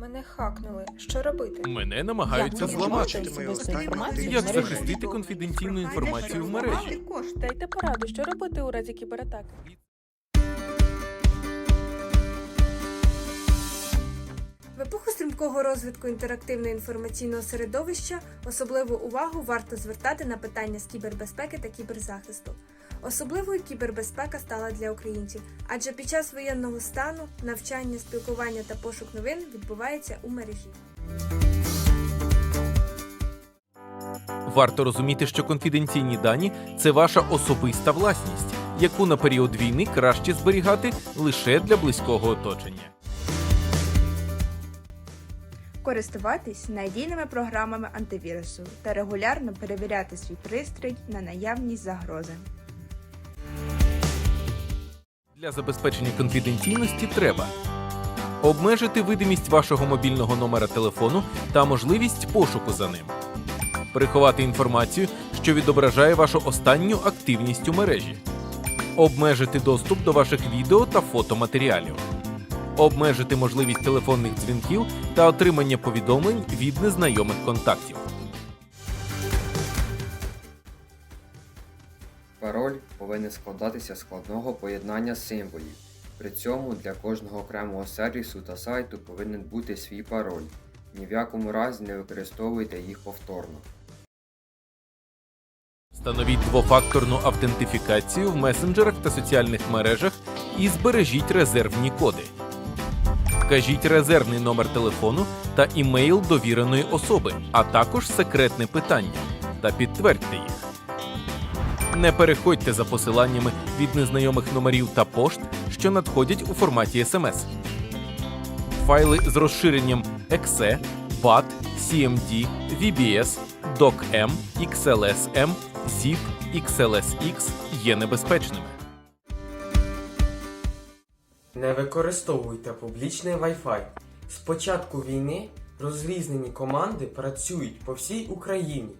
Мене хакнули. Що робити? Мене намагаються Як зламати. Як захистити конфіденційну інформацію в мережі? Дайте пораду, що робити у разі кібератаки. Стрімкого розвитку інтерактивно-інформаційного середовища особливу увагу варто звертати на питання з кібербезпеки та кіберзахисту. Особливою кібербезпека стала для українців, адже під час воєнного стану навчання, спілкування та пошук новин відбувається у мережі. Варто розуміти, що конфіденційні дані це ваша особиста власність, яку на період війни краще зберігати лише для близького оточення. Користуватись надійними програмами антивірусу та регулярно перевіряти свій пристрій на наявність загрози. Для забезпечення конфіденційності треба обмежити видимість вашого мобільного номера телефону та можливість пошуку за ним, приховати інформацію, що відображає вашу останню активність у мережі, обмежити доступ до ваших відео та фотоматеріалів, обмежити можливість телефонних дзвінків та отримання повідомлень від незнайомих контактів. Пароль повинен складатися з складного поєднання символів. При цьому для кожного окремого сервісу та сайту повинен бути свій пароль. Ні в якому разі не використовуйте їх повторно. Встановіть двофакторну автентифікацію в месенджерах та соціальних мережах і збережіть резервні коди. Вкажіть резервний номер телефону та імейл довіреної особи, а також секретне питання та підтвердьте їх. Не переходьте за посиланнями від незнайомих номерів та пошт, що надходять у форматі SMS. Файли з розширенням EXE, BAT, CMD, VBS, DocM, XLSM, ZIP, XLSX є небезпечними. Не використовуйте публічний Wi-Fi. З початку війни розрізнені команди працюють по всій Україні.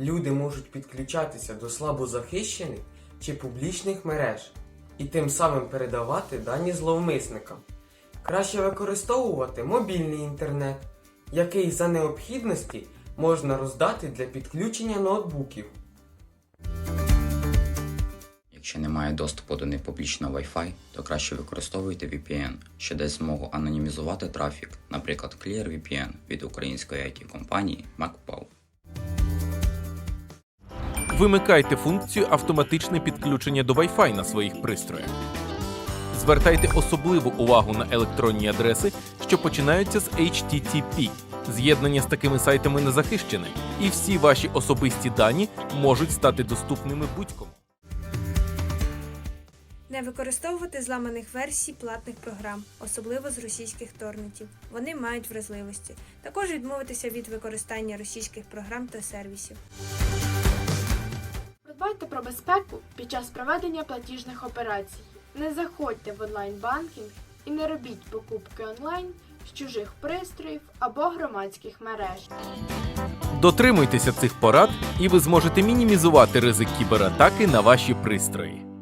Люди можуть підключатися до слабозахищених чи публічних мереж і тим самим передавати дані зловмисникам. Краще використовувати мобільний інтернет, який за необхідності можна роздати для підключення ноутбуків. Якщо немає доступу до непублічного Wi-Fi, то краще використовуйте VPN, що дасть змогу анонімізувати трафік, наприклад, ClearVPN від української it компанії MacPow. Вимикайте функцію автоматичне підключення до Wi-Fi на своїх пристроях. Звертайте особливу увагу на електронні адреси, що починаються з HTTP. З'єднання з такими сайтами не захищене, і всі ваші особисті дані можуть стати доступними будь-кому. Не використовувати зламаних версій платних програм, особливо з російських торрентів. Вони мають вразливості. Також відмовитися від використання російських програм та сервісів. Подбайте про безпеку під час проведення платіжних операцій. Не заходьте в онлайн-банкінг і не робіть покупки онлайн з чужих пристроїв або громадських мереж. Дотримуйтеся цих порад, і ви зможете мінімізувати ризик кібератаки на ваші пристрої.